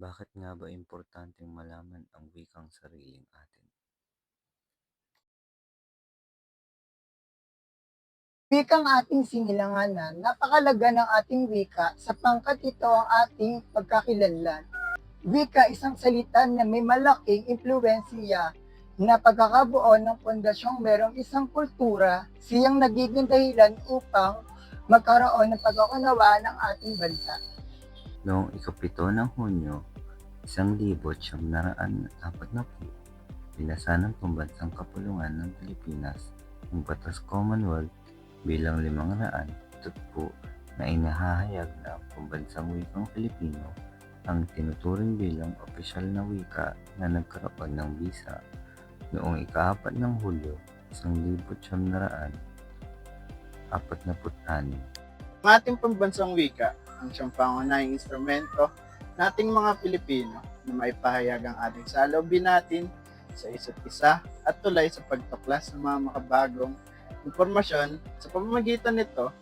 Bakit nga ba importanteng malaman ang wikang sariling atin? Wikang ating sinilanganan, napakalaga ng ating wika sapangkat ito ang ating pagkakilanlan. Wika isang salita na may malaking impluensya na pagkakabuo ng pondasyong merong isang kultura, siyang nagiging dahilan upang magkaroon ng pagkakunawaan ng ating bansa. Noong ikapito ng Hunyo, 1940, pinasa ng Pambansang Kapulungan ng Pilipinas ang Batas Commonwealth bilang 500 tugpo na inahahayag na ang pambansang wikang Filipino ang tinuturing bilang opisyal na wika na nagkaroon ng visa noong ikaapat ng Hulyo 1946. Ang ating pambansang wika ang siyang pangunahing instrumento nating mga Pilipino na maipahayag ang ating salubin natin sa isa't isa at tulay sa pagtuklas ng mga makabagong impormasyon sa pamamagitan nito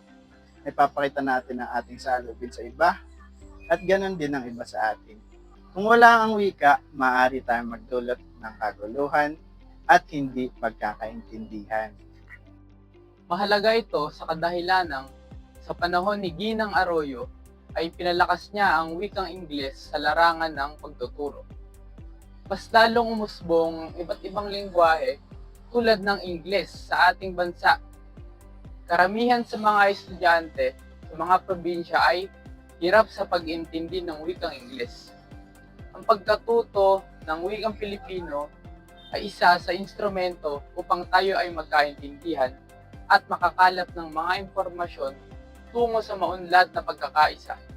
ay papakita natin ang ating salubin sa iba at ganon din ang iba sa atin. Kung wala ang wika, maaari tayong magdulot ng kaguluhan at hindi pagkakaintindihan. Mahalaga ito sa kadahilanang sa panahon ni Ginang Arroyo ay pinalakas niya ang wikang Ingles sa larangan ng pagtuturo. Mas lalong umusbong iba't ibang lingwahe tulad ng Ingles sa ating bansa. Karamihan sa mga estudyante sa mga probinsya ay hirap sa pag-intindi ng wikang Ingles. Ang pagkatuto ng wikang Pilipino ay isa sa instrumento upang tayo ay magkaintindihan at makakalap ng mga impormasyon tungo sa maunlad na pagkakaisa.